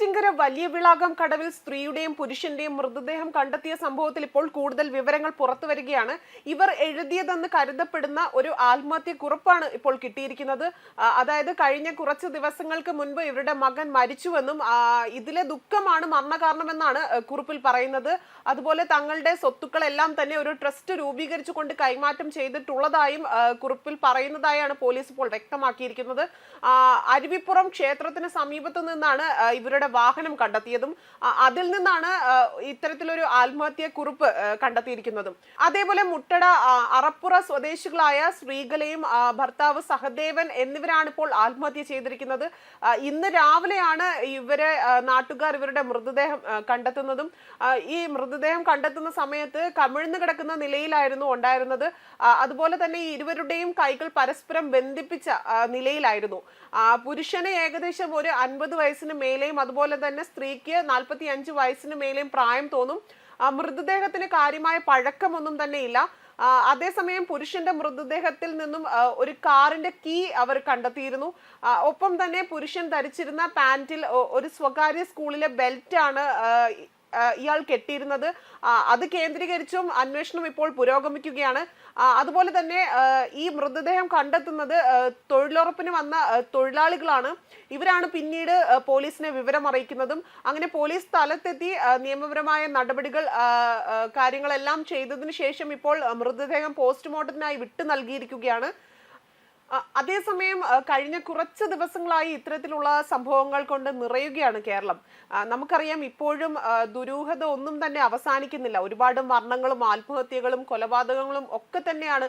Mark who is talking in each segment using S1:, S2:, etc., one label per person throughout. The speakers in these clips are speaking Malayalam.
S1: നെയ്യാറ്റിങ്കര വലിയ വിളാകം കടവിൽ സ്ത്രീയുടെയും പുരുഷന്റെയും മൃതദേഹം കണ്ടെത്തിയ സംഭവത്തിൽ ഇപ്പോൾ കൂടുതൽ വിവരങ്ങൾ പുറത്തു വരികയാണ്. ഇവർ എഴുതിയതെന്ന് കരുതപ്പെടുന്ന ഒരു ആത്മഹത്യ കുറിപ്പാണ് ഇപ്പോൾ കിട്ടിയിരിക്കുന്നത്. അതായത് കഴിഞ്ഞ കുറച്ച് ദിവസങ്ങൾക്ക് മുൻപ് ഇവരുടെ മകൻ മരിച്ചുവെന്നും ഇതിലെ ദുഃഖമാണ് മരണകാരണമെന്നാണ് കാരണമെന്നാണ് കുറിപ്പിൽ പറയുന്നത്. അതുപോലെ തങ്ങളുടെ സ്വത്തുക്കളെല്ലാം തന്നെ ഒരു ട്രസ്റ്റ് രൂപീകരിച്ചുകൊണ്ട് കൈമാറ്റം ചെയ്തിട്ടുള്ളതായും കുറിപ്പിൽ പറയുന്നതായാണ് പോലീസ് ഇപ്പോൾ വ്യക്തമാക്കിയിരിക്കുന്നത്. അരുവിപ്പുറം ക്ഷേത്രത്തിന് സമീപത്തു നിന്നാണ് ആ, ഇവരുടെ വാഹനം കണ്ടെത്തിയതും അതിൽ നിന്നാണ് ഇത്തരത്തിലൊരു ആത്മഹത്യ കുറിപ്പ് ആ, കണ്ടെത്തിയിരിക്കുന്നതും. അതേപോലെ മുട്ടട അറപ്പുറ സ്വദേശികളായ ശ്രീകലയും ഭർത്താവ് സഹദേവൻ എന്നിവരാണ് ഇപ്പോൾ ആത്മഹത്യ ചെയ്തിരിക്കുന്നത്. ഇന്ന് രാവിലെയാണ് ഇവരെ നാട്ടുകാർ ഇവരുടെ മൃതദേഹം കണ്ടെത്തുന്നതും. ഈ മൃതദേഹം കണ്ടെത്തുന്ന സമയത്ത് കമിഴ്ന്നു കിടക്കുന്ന നിലയിലായിരുന്നു ഉണ്ടായിരുന്നത്. അതുപോലെ തന്നെ ഇരുവരുടെയും കൈകൾ പരസ്പരം ബന്ധിപ്പിച്ച നിലയിലായിരുന്നു. പുരുഷന് ഏകദേശം ഒരു അൻപത് വയസ്സിന് മേലെയും അതുപോലെ തന്നെ സ്ത്രീക്ക് നാൽപ്പത്തി അഞ്ച് വയസ്സിന് മേലെയും പ്രായം തോന്നും. മൃതദേഹത്തിന് കാര്യമായ പഴക്കമൊന്നും തന്നെ ഇല്ല. അതേസമയം പുരുഷന്റെ മൃതദേഹത്തിൽ നിന്നും ഒരു കാറിന്റെ കീ അവർ കണ്ടെത്തിയിരുന്നു. ഒപ്പം തന്നെ പുരുഷൻ ധരിച്ചിരുന്ന പാന്റിൽ ഒരു സ്വകാര്യ സ്കൂളിലെ ബെൽറ്റാണ് ഇയാൾ കെട്ടിയിരുന്നത്. അത് കേന്ദ്രീകരിച്ചും അന്വേഷണം ഇപ്പോൾ പുരോഗമിക്കുകയാണ്. അതുപോലെ തന്നെ ഈ മൃതദേഹം കണ്ടെത്തുന്നത് തൊഴിലുറപ്പിന് വന്ന തൊഴിലാളികളാണ്. ഇവരാണ് പിന്നീട് പോലീസിനെ വിവരം അറിയിക്കുന്നതും. അങ്ങനെ പോലീസ് സ്ഥലത്തെത്തി നിയമപരമായ നടപടികൾ കാര്യങ്ങളെല്ലാം ചെയ്തതിനു ശേഷം ഇപ്പോൾ മൃതദേഹം പോസ്റ്റ്മോർട്ടത്തിനായി വിട്ടു നൽകിയിരിക്കുകയാണ്. അതേസമയം കഴിഞ്ഞ കുറച്ച് ദിവസങ്ങളായി ഇത്തരത്തിലുള്ള സംഭവങ്ങൾ കൊണ്ട് നിറയുകയാണ് കേരളം. നമുക്കറിയാം ഇപ്പോഴും ദുരൂഹത ഒന്നും തന്നെ അവസാനിക്കുന്നില്ല. ഒരുപാട് മരണങ്ങളും ആത്മഹത്യകളും കൊലപാതകങ്ങളും ഒക്കെ തന്നെയാണ്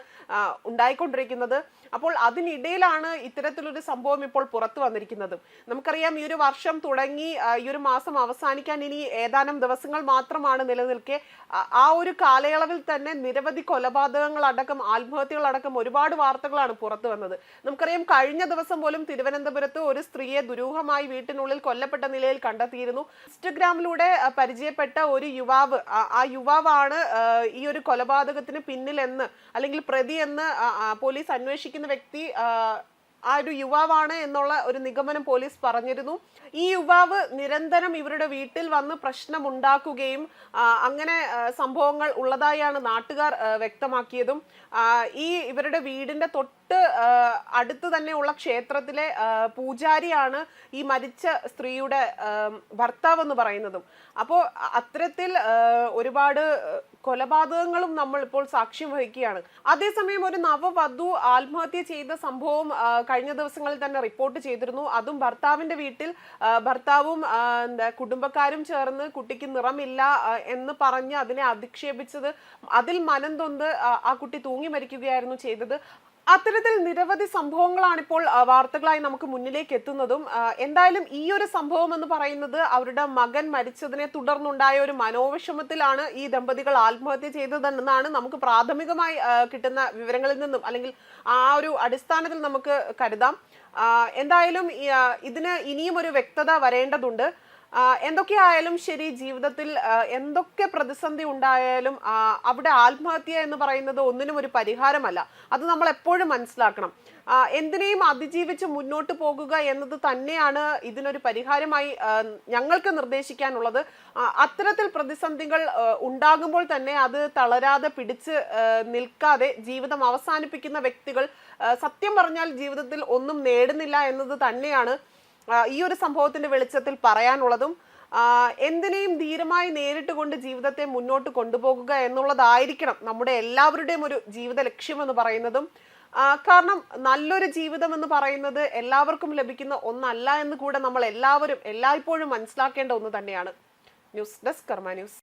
S1: ഉണ്ടായിക്കൊണ്ടിരിക്കുന്നത്. അപ്പോൾ അതിനിടയിലാണ് ഇത്തരത്തിലൊരു സംഭവം ഇപ്പോൾ പുറത്തു വന്നിരിക്കുന്നത്. നമുക്കറിയാം ഈ ഒരു വർഷം തുടങ്ങി ഈ ഒരു മാസം അവസാനിക്കാൻ ഇനി ഏതാനും ദിവസങ്ങൾ മാത്രമാണ് നിലനിൽക്കെ. ആ- ഒരു കാലയളവിൽ തന്നെ നിരവധി കൊലപാതകങ്ങളടക്കം ആത്മഹത്യകളടക്കം ഒരുപാട് വാർത്തകളാണ് പുറത്തു വന്നത്. നമുക്കറിയാം കഴിഞ്ഞ ദിവസം പോലും തിരുവനന്തപുരത്ത് ഒരു സ്ത്രീയെ ദുരൂഹമായി വീട്ടിനുള്ളിൽ കൊല്ലപ്പെട്ട നിലയിൽ കണ്ടെത്തിയിരുന്നു. ഇൻസ്റ്റഗ്രാമിലൂടെ പരിചയപ്പെട്ട ഒരു യുവാവ് ആ- യുവാവാണ് ഈ ഒരു കൊലപാതകത്തിന് പിന്നിലെന്ന് അല്ലെങ്കിൽ പ്രതി എന്ന് പോലീസ് അന്വേഷിക്കുന്ന വ്യക്തി ആ, ഒരു യുവാവാണ് എന്നുള്ള ഒരു നിഗമനം പോലീസ് പറഞ്ഞിരുന്നു. ഈ യുവാവ് നിരന്തരം ഇവരുടെ വീട്ടിൽ വന്ന് പ്രശ്നമുണ്ടാക്കുകയും അങ്ങനെ സംഭവങ്ങൾ ഉള്ളതായാണ് നാട്ടുകാർ വ്യക്തമാക്കിയതും. ഈ ഇവരുടെ വീടിന്റെ തൊട്ട് അടുത്ത് തന്നെയുള്ള ക്ഷേത്രത്തിലെ പൂജാരിയാണ് ഈ മരിച്ച സ്ത്രീയുടെ ഭർത്താവ് എന്ന് പറയുന്നതും. അപ്പോൾ അത്തരത്തിൽ ഒരുപാട് കൊലപാതകങ്ങളും നമ്മൾ ഇപ്പോൾ സാക്ഷ്യം വഹിക്കുകയാണ്. അതേസമയം ഒരു നവവധു ആത്മഹത്യ ചെയ്ത സംഭവം കഴിഞ്ഞ ദിവസങ്ങളിൽ തന്നെ റിപ്പോർട്ട് ചെയ്തിരുന്നു. അതും ഭർത്താവിന്റെ വീട്ടിൽ ഭർത്താവും എന്താ കുടുംബക്കാരും ചേർന്ന് കുട്ടിക്ക് നിറമില്ല എന്ന് പറഞ്ഞ് അതിനെ അധിക്ഷേപിച്ചത് അതിൽ മനം തൊന്ത് ആ, ആ കുട്ടി തൂങ്ങി മരിക്കുകയായിരുന്നു ചെയ്തത്. അത്തരത്തിൽ നിരവധി സംഭവങ്ങളാണ് ഇപ്പോൾ വാർത്തകളായി നമുക്ക് മുന്നിലേക്ക് എത്തുന്നതും എന്തായാലും ഈ ഒരു സംഭവം എന്ന് പറയുന്നത് അവരുടെ മകൻ മരിച്ചതിനെ തുടർന്നുണ്ടായ ഒരു മനോവിഷമത്തിലാണ് ഈ ദമ്പതികൾ ആത്മഹത്യ ചെയ്തതെന്നാണ് നമുക്ക് പ്രാഥമികമായി കിട്ടുന്ന വിവരങ്ങളിൽ നിന്നും അല്ലെങ്കിൽ ആ ഒരു അടിസ്ഥാനത്തിൽ നമുക്ക് കരുതാം. എന്തായാലും ഇതിന് ഇനിയും ഒരു വ്യക്തത വരേണ്ടതുണ്ട്. എന്തൊക്കെയായാലും ശരി ജീവിതത്തിൽ എന്തൊക്കെ പ്രതിസന്ധി ഉണ്ടായാലും അവിടെ ആത്മഹത്യ എന്ന് പറയുന്നത് ഒന്നിനും ഒരു പരിഹാരമല്ല. അത് നമ്മൾ എപ്പോഴും മനസ്സിലാക്കണം. എന്തിനേയും അതിജീവിച്ച് മുന്നോട്ട് പോകുക എന്നത് തന്നെയാണ് ഇതിനൊരു പരിഹാരമായി ഞങ്ങൾക്ക് നിർദ്ദേശിക്കാനുള്ളത്. അത്തരത്തിൽ പ്രതിസന്ധികൾ ഉണ്ടാകുമ്പോൾ തന്നെ അത് തളരാതെ പിടിച്ച് നിൽക്കാതെ ജീവിതം അവസാനിപ്പിക്കുന്ന വ്യക്തികൾ സത്യം പറഞ്ഞാൽ ജീവിതത്തിൽ ഒന്നും നേടുന്നില്ല എന്നത് തന്നെയാണ് ഈ ഒരു സംഭവത്തിന്റെ വെളിച്ചത്തിൽ പറയാനുള്ളതും എന്തിനേയും ധീരമായി നേരിട്ട് കൊണ്ട് ജീവിതത്തെ മുന്നോട്ട് കൊണ്ടുപോകുക എന്നുള്ളതായിരിക്കണം നമ്മുടെ എല്ലാവരുടെയും ഒരു ജീവിത ലക്ഷ്യം എന്ന് പറയുന്നതും കാരണം നല്ലൊരു ജീവിതം എന്ന് പറയുന്നത് എല്ലാവർക്കും ലഭിക്കുന്ന ഒന്നല്ല എന്ന് കൂടെ നമ്മൾ എല്ലാവരും എല്ലായ്പ്പോഴും മനസ്സിലാക്കേണ്ട ഒന്ന് തന്നെയാണ്. News desk Karma news.